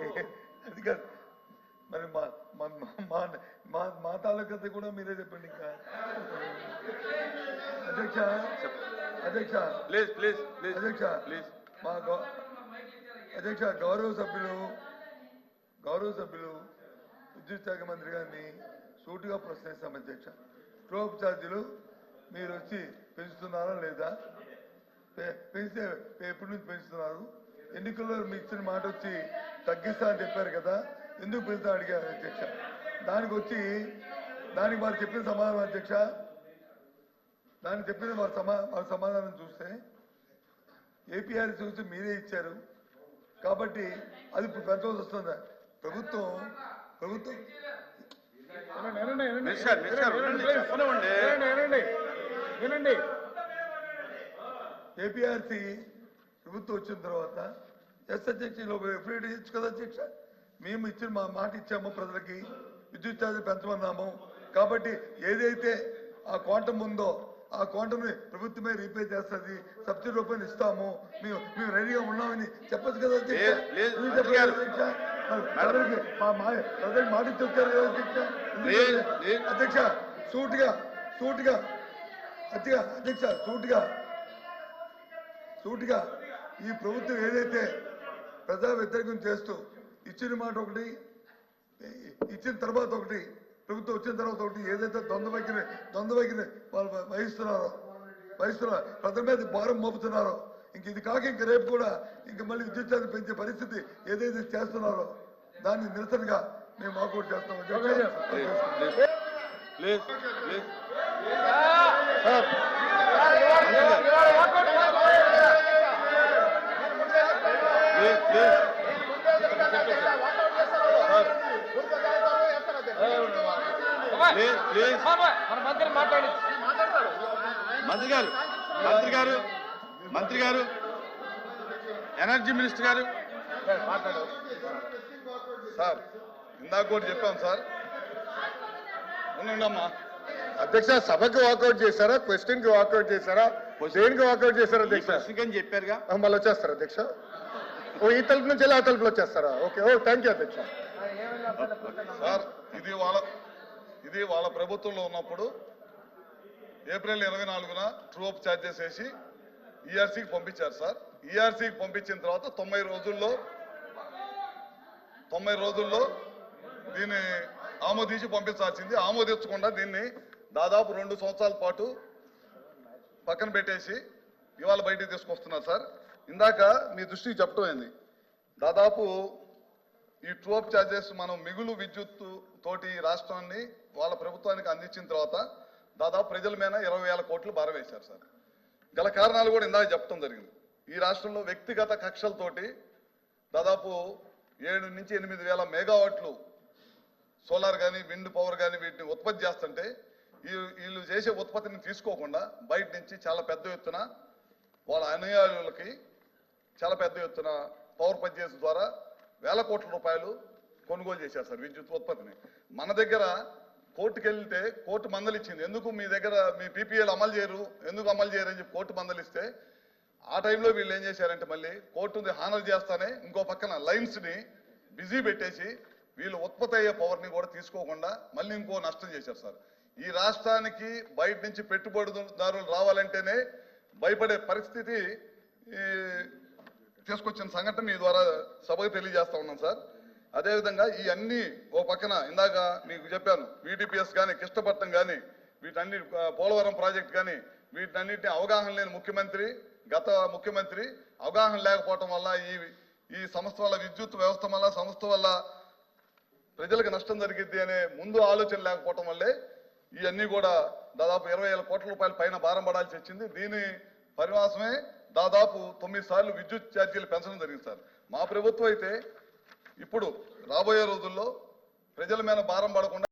అది కాదు. మరి మా మా మా తాలూకత కూడా మీరే చెప్పండి ఇంకా. అధ్యక్ష అధ్యక్ష. ప్లీజ్ ప్లీజ్ ప్లీజ్ అధ్యక్ష ప్లీజ్. మా గౌ- అధ్యక్ష గౌరవ సభ్యులు గౌరవ సభ్యులు విద్యుత్ శాఖ మంత్రి గారిని సూటిగా ప్రశ్నిస్తాం అధ్యక్ష. ట్రోప్ ఛార్జీలు మీరు వచ్చి పెంచుతున్నారా లేదా? పెంచితే ఎప్పటి నుంచి పెంచుతున్నారు? ఎన్నికల్లో మీ ఇచ్చిన మాట వచ్చి తగ్గిస్తా అని చెప్పారు కదా ఎందుకు పెంచుతా అడిగారు అధ్యక్ష. దానికి వచ్చి దానికి వారు చెప్పిన సమాధానం అధ్యక్ష దానికి చెప్పిన వారి సమా వారి సమాధానం చూస్తే ఏపీఆర్ చూసి మీరే ఇచ్చారు. కాబట్టి అది ఇప్పుడు పెంచవలసి వస్తుందా. ప్రభుత్వం ప్రభుత్వం ఏపీఆర్సీ ప్రభుత్వం వచ్చిన తర్వాత ఎస్ అధ్యక్ష ఎఫ్ఐడి ఇచ్చు కదా అధ్యక్ష? మేము ఇచ్చిన మా మాట ఇచ్చాము ప్రజలకి. విద్యుత్ ఛార్జీ పెంచమన్నాము కాబట్టి ఏదైతే ఆ క్వాంటం ఉందో ఆ క్వాంటమ్ని ప్రభుత్వమే రీపే చేస్తుంది. సబ్సిడీ రూపాయలు ఇస్తాము. మేము మేము రెడీగా ఉన్నామని చెప్పచ్చు కదా అధ్యక్ష? ప్రజలకి మాట ఇచ్చి వచ్చారు కదా అధ్యక్ష. అధ్యక్ష సూటిగా సూటిగా అధ్యక్ష అధ్యక్ష సూటిగా సూటిగా ఈ ప్రభుత్వం ఏదైతే ప్రజా వ్యతిరేకం చేస్తూ ఇచ్చిన మాట ఒకటి ఇచ్చిన తర్వాత ఒకటి ప్రభుత్వం వచ్చిన తర్వాత ఒకటి ఏదైతే ద్వంద్వ వైఖరి ద్వంద్వ వైఖరి వాళ్ళు వహిస్తున్నారో వహిస్తున్నారో ప్రజల మీద భారం మోపుతున్నారో ఇంక ఇది కాక ఇంక రేపు కూడా ఇంక మళ్ళీ విద్యుత్ ఛార్జీలు పెంచే పరిస్థితి ఏదైతే చేస్తున్నారో దాన్ని నిరసనగా మేము వాకౌట్ చేస్తాం. ప్లీజ్ ప్లీజ్ ప్లీజ్ ప్లీజ్ మన మంత్రి మాట్లాడి. మంత్రి గారు మంత్రి గారు మంత్రి గారు ఎనర్జీ మినిస్టర్ గారు. సార్ ఇందాక కూడా చెప్పాం సార్. ఉండండమ్మా. అధ్యక్ష సభకి వాకౌట్ చేశారా? క్వశ్చన్కి వాకౌట్ చేశారా దేనికి వాకౌట్ చేశారా అధ్యక్ష? అని చెప్పారుగా? మళ్ళీ వచ్చేస్తారా అధ్యక్ష. ఓ ఈ తలుపు నుంచి వెళ్ళి ఆ తలుపులో వచ్చేస్తారా? ఓకే. ఓ థ్యాంక్ యూ అధ్యక్ష. సార్ ఇది వాళ్ళ ఇది వాళ్ళ ప్రభుత్వంలో ఉన్నప్పుడు ఏప్రిల్ ఇరవై నాలుగున ట్రూప్ ఛార్జెస్ వేసి ఈఆర్సీకి పంపించారు సార్. ఈఆర్సీకి పంపించిన తర్వాత తొంభై రోజుల్లో తొంభై రోజుల్లో దీన్ని ఆమోదించి పంపించాల్సింది. ఆమోదించకుండా దీన్ని దాదాపు రెండు సంవత్సరాల పాటు పక్కన పెట్టేసి ఇవాళ బయటికి తీసుకొస్తున్నారు సార్. ఇందాక మీ దృష్టికి చెప్పడం అయింది దాదాపు ఈ ట్రోప్ ఛార్జెస్ మనం మిగులు విద్యుత్ తోటి రాష్ట్రాన్ని వాళ్ళ ప్రభుత్వానికి అందించిన తర్వాత దాదాపు ప్రజల మీద ఇరవై వేల కోట్లు భారవేశారు సార్. గల కారణాలు కూడా ఇందాక చెప్పడం జరిగింది. ఈ రాష్ట్రంలో వ్యక్తిగత కక్షలతోటి దాదాపు ఏడు నుంచి ఎనిమిది వేల మెగావాట్లు సోలార్ కానీ విండ్ పవర్ కానీ వీటిని ఉత్పత్తి చేస్తుంటే వీళ్ళు చేసే ఉత్పత్తిని తీసుకోకుండా బయట నుంచి చాలా పెద్ద ఎత్తున వాళ్ళ అనుయాయులకి చాలా పెద్ద ఎత్తున పవర్ పర్చేస్ ద్వారా వేల కోట్ల రూపాయలు కొనుగోలు చేశారు సార్ విద్యుత్ ఉత్పత్తిని. మన దగ్గర కోర్టుకు వెళ్తే కోర్టు మందలిచ్చింది. ఎందుకు మీ దగ్గర మీ పీపీఎల్ అమలు చేయరు? ఎందుకు అమలు చేయరు అని చెప్పి కోర్టు మందలిస్తే ఆ టైంలో వీళ్ళు ఏం చేశారంటే మళ్ళీ కోర్టుని హానర్ చేస్తానే ఇంకో పక్కన లైన్స్ని బిజీ పెట్టేసి వీళ్ళు ఉత్పత్తి అయ్యే పవర్ని కూడా తీసుకోకుండా మళ్ళీ ఇంకో నష్టం చేశారు సార్. ఈ రాష్ట్రానికి బయట నుంచి పెట్టుబడిదారులు రావాలంటేనే భయపడే పరిస్థితి తీసుకొచ్చిన సంఘటన మీ ద్వారా సభకు తెలియజేస్తా ఉన్నాం సార్. అదేవిధంగా ఈ అన్ని ఓ పక్కన ఇందాక మీకు చెప్పాను వీటీపీఎస్ కానీ కిష్టపట్నం కానీ వీటన్ని పోలవరం ప్రాజెక్ట్ కానీ వీటన్నిటిని అవగాహన లేని ముఖ్యమంత్రి గత ముఖ్యమంత్రి అవగాహన లేకపోవటం వల్ల ఈ ఈ సంస్థ వల్ల విద్యుత్ వ్యవస్థ వల్ల సంస్థ వల్ల ప్రజలకు నష్టం జరిగింది అనే ముందు ఆలోచన లేకపోవటం వల్లే ఇవన్నీ కూడా దాదాపు ఇరవై వేల కోట్ల రూపాయల పైన భారం పడాల్సి వచ్చింది. దీని పరివాసమే దాదాపు తొమ్మిది సార్లు విద్యుత్ ఛార్జీలు పెంచడం జరిగింది సార్. మా ప్రభుత్వం అయితే ఇప్పుడు రాబోయే రోజుల్లో ప్రజల మీద భారం పడకుండా